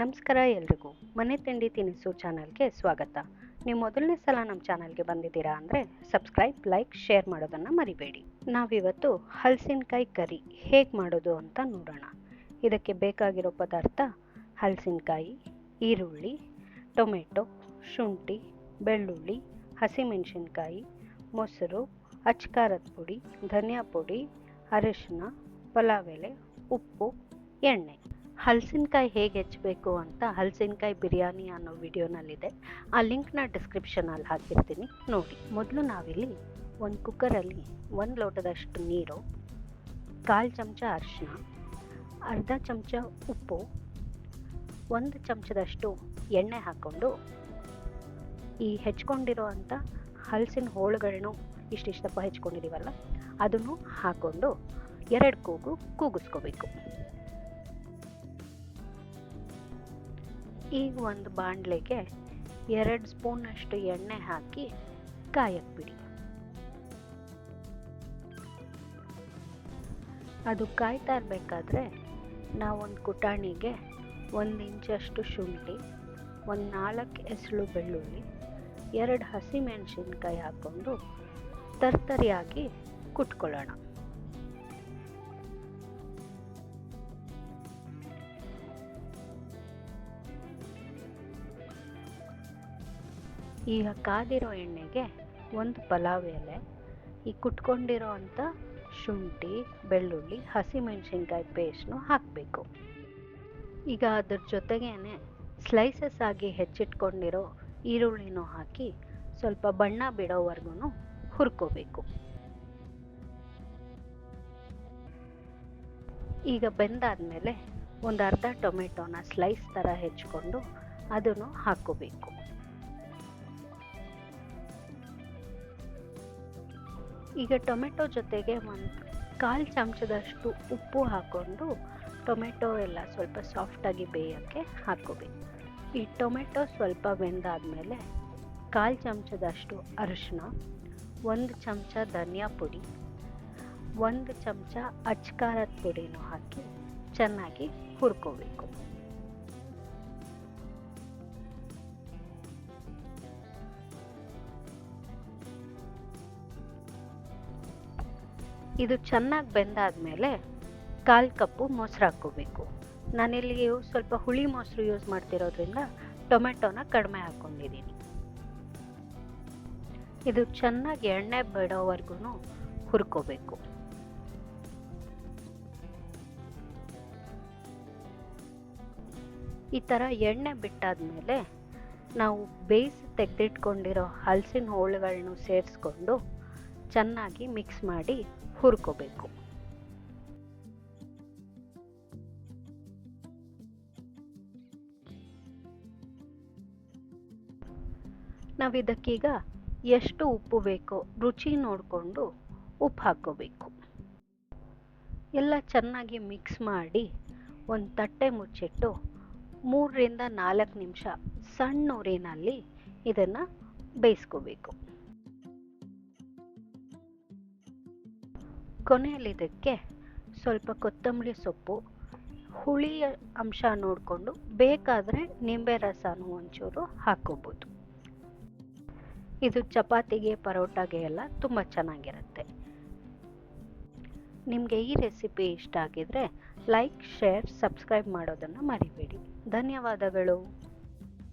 ನಮಸ್ಕಾರ ಎಲ್ರಿಗೂ. ಮನೆ ತಿಂಡಿ ತಿನಿಸು ಚಾನಲ್ಗೆ ಸ್ವಾಗತ. ನೀವು ಮೊದಲನೇ ಸಲ ನಮ್ಮ ಚಾನಲ್ಗೆ ಬಂದಿದ್ದೀರಾ ಅಂದರೆ ಸಬ್ಸ್ಕ್ರೈಬ್, ಲೈಕ್, ಶೇರ್ ಮಾಡೋದನ್ನು ಮರಿಬೇಡಿ. ನಾವಿವತ್ತು ಹಲಸಿನಕಾಯಿ ಕರಿ ಹೇಗೆ ಮಾಡೋದು ಅಂತ ನೋಡೋಣ. ಇದಕ್ಕೆ ಬೇಕಾಗಿರೋ ಪದಾರ್ಥ ಹಲಸಿನಕಾಯಿ, ಈರುಳ್ಳಿ, ಟೊಮೆಟೊ, ಶುಂಠಿ, ಬೆಳ್ಳುಳ್ಳಿ, ಹಸಿಮೆಣಸಿನ್ಕಾಯಿ, ಮೊಸರು, ಅಚ್ಕಾರದ ಪುಡಿ, ಧನಿಯಾ ಪುಡಿ ಅರಿಶಿನ ಪಲಾವ್ ಎಲೆ, ಉಪ್ಪು, ಎಣ್ಣೆ. ಹಲಸಿನಕಾಯಿ ಹೇಗೆ ಹೆಚ್ಚಬೇಕು ಅಂತ ಹಲಸಿನಕಾಯಿ ಬಿರಿಯಾನಿ ಅನ್ನೋ ವಿಡಿಯೋನಲ್ಲಿದೆ. ಆ ಲಿಂಕ್ನ ಡಿಸ್ಕ್ರಿಪ್ಷನಲ್ಲಿ ಹಾಕಿರ್ತೀನಿ. ನೋಡಿ, ಮೊದಲು ನಾವಿಲ್ಲಿ ಒಂದು ಕುಕ್ಕರಲ್ಲಿ ಒಂದು ಲೋಟದಷ್ಟು ನೀರು, ಕಾಲು ಚಮಚ ಅರಿಶಿನ ಅರ್ಧ ಚಮಚ ಉಪ್ಪು, ಒಂದು ಚಮಚದಷ್ಟು ಎಣ್ಣೆ ಹಾಕ್ಕೊಂಡು ಈ ಹೆಚ್ಕೊಂಡಿರೋ ಅಂಥ ಹಲಸಿನ ಹೋಳುಗಳನ್ನು ಇಷ್ಟಿಷ್ಟಪ್ಪ ಹೆಚ್ಕೊಂಡಿದ್ದೀವಲ್ಲ ಅದನ್ನು ಹಾಕ್ಕೊಂಡು ಎರಡು ಕೂಗು ಕೂಗಿಸ್ಕೋಬೇಕು. ಈಗ ಒಂದು ಬಾಣಲೆಗೆ ಎರಡು ಸ್ಪೂನಷ್ಟು ಎಣ್ಣೆ ಹಾಕಿ ಕಾಯಕ್ಕೆ ಬಿಡಿ. ಅದು ಕಾಯ್ತಾ ಇರಬೇಕಾದ್ರೆ ನಾವೊಂದು ಕುಟಾಣಿಗೆ ಒಂದು ಇಂಚಷ್ಟು ಶುಂಠಿ, ಒಂದು ನಾಲ್ಕು ಎಸಳು ಬೆಳ್ಳುಳ್ಳಿ, ಎರಡು ಹಸಿಮೆಣಸಿನ್ಕಾಯಿ ಹಾಕ್ಕೊಂಡು ತರ್ತರಿಯಾಗಿ ಕುಟ್ಕೊಳ್ಳೋಣ. ಈಗ ಕಾದಿರೋ ಎಣ್ಣೆಗೆ ಒಂದು ಪಲಾವ್ ಎಲೆ, ಈ ಕುಟ್ಕೊಂಡಿರೋ ಅಂಥ ಶುಂಠಿ, ಬೆಳ್ಳುಳ್ಳಿ, ಹಸಿಮೆಣಸಿನ್ಕಾಯಿ ಪೇಸ್ಟ್ನು ಹಾಕಬೇಕು. ಈಗ ಅದ್ರ ಜೊತೆಗೇನೆ ಸ್ಲೈಸಸ್ ಆಗಿ ಹೆಚ್ಚಿಟ್ಕೊಂಡಿರೋ ಈರುಳ್ಳಿನೂ ಹಾಕಿ ಸ್ವಲ್ಪ ಬಣ್ಣ ಬಿಡೋವರೆಗೂ ಹುರ್ಕೋಬೇಕು. ಈಗ ಬೆಂದಾದಮೇಲೆ ಒಂದು ಅರ್ಧ ಟೊಮೆಟೊನ ಸ್ಲೈಸ್ ಥರ ಹೆಚ್ಕೊಂಡು ಅದನ್ನು ಹಾಕ್ಕೋಬೇಕು. ಈಗ ಟೊಮೆಟೊ ಜೊತೆಗೆ ಒಂದು ಕಾಲು ಚಮಚದಷ್ಟು ಉಪ್ಪು ಹಾಕ್ಕೊಂಡು ಟೊಮೆಟೊ ಎಲ್ಲ ಸ್ವಲ್ಪ ಸಾಫ್ಟಾಗಿ ಬೇಯೋಕ್ಕೆ ಹಾಕ್ಕೋಬೇಕು. ಈ ಟೊಮೆಟೊ ಸ್ವಲ್ಪ ಬೆಂದಾದಮೇಲೆ ಕಾಲು ಚಮಚದಷ್ಟು ಅರಿಶಿನ ಒಂದು ಚಮಚ ಧನಿಯಾ ಪುಡಿ, ಒಂದು ಚಮಚ ಅಚ್ಕಾರದ ಪುಡಿನೂ ಹಾಕಿ ಚೆನ್ನಾಗಿ ಹುರ್ಕೋಬೇಕು. ಇದು ಚೆನ್ನಾಗಿ ಬೆಂದಾದ್ಮೇಲೆ ಕಾಲು ಕಪ್ಪು ಮೊಸರು ಹಾಕ್ಕೋಬೇಕು. ನಾನಿಲ್ಲಿ ಸ್ವಲ್ಪ ಹುಳಿ ಮೊಸರು ಯೂಸ್ ಮಾಡ್ತಿರೋದ್ರಿಂದ ಟೊಮೆಟೊನ ಕಡಿಮೆ ಹಾಕ್ಕೊಂಡಿದ್ದೀನಿ. ಇದು ಚೆನ್ನಾಗಿ ಎಣ್ಣೆ ಬಿಡೋವರೆಗೂ ಹುರ್ಕೋಬೇಕು. ಈ ಥರ ಎಣ್ಣೆ ಬಿಟ್ಟಾದ್ಮೇಲೆ ನಾವು ಬೇಯಿಸಿ ತೆಗೆದಿಟ್ಕೊಂಡಿರೋ ಹಲಸಿನ ಹೋಳುಗಳನ್ನು ಸೇರಿಸ್ಕೊಂಡು ಚೆನ್ನಾಗಿ ಮಿಕ್ಸ್ ಮಾಡಿ ಹುರ್ಕೋಬೇಕು. ನಾವಿದಕ್ಕೀಗ ಎಷ್ಟು ಉಪ್ಪು ಬೇಕೋ ರುಚಿ ನೋಡಿಕೊಂಡು ಉಪ್ಪು ಹಾಕ್ಕೋಬೇಕು. ಎಲ್ಲ ಚೆನ್ನಾಗಿ ಮಿಕ್ಸ್ ಮಾಡಿ ಒಂದು ತಟ್ಟೆ ಮುಚ್ಚಿಟ್ಟು ಮೂರರಿಂದ ನಾಲ್ಕು ನಿಮಿಷ ಸಣ್ಣ ಉರಿನಲ್ಲಿ ಇದನ್ನು ಬೇಯಿಸ್ಕೋಬೇಕು. ಕೊನೆಯಲ್ಲಿ ಇದಕ್ಕೆ ಸ್ವಲ್ಪ ಕೊತ್ತಂಬರಿ ಸೊಪ್ಪು, ಹುಳಿಯ ಅಂಶ ನೋಡಿಕೊಂಡು ಬೇಕಾದರೆ ನಿಂಬೆ ರಸನೂ ಒಂಚೂರು ಹಾಕ್ಕೋಬೋದು. ಇದು ಚಪಾತಿಗೆ, ಪರೋಟಾಗೆ ಎಲ್ಲ ತುಂಬ ಚೆನ್ನಾಗಿರುತ್ತೆ. ನಿಮಗೆ ಈ ರೆಸಿಪಿ ಇಷ್ಟ ಆಗಿದ್ರೆ ಲೈಕ್, ಶೇರ್, ಸಬ್ಸ್ಕ್ರೈಬ್ ಮಾಡೋದನ್ನು ಮರಿಬೇಡಿ. ಧನ್ಯವಾದಗಳು.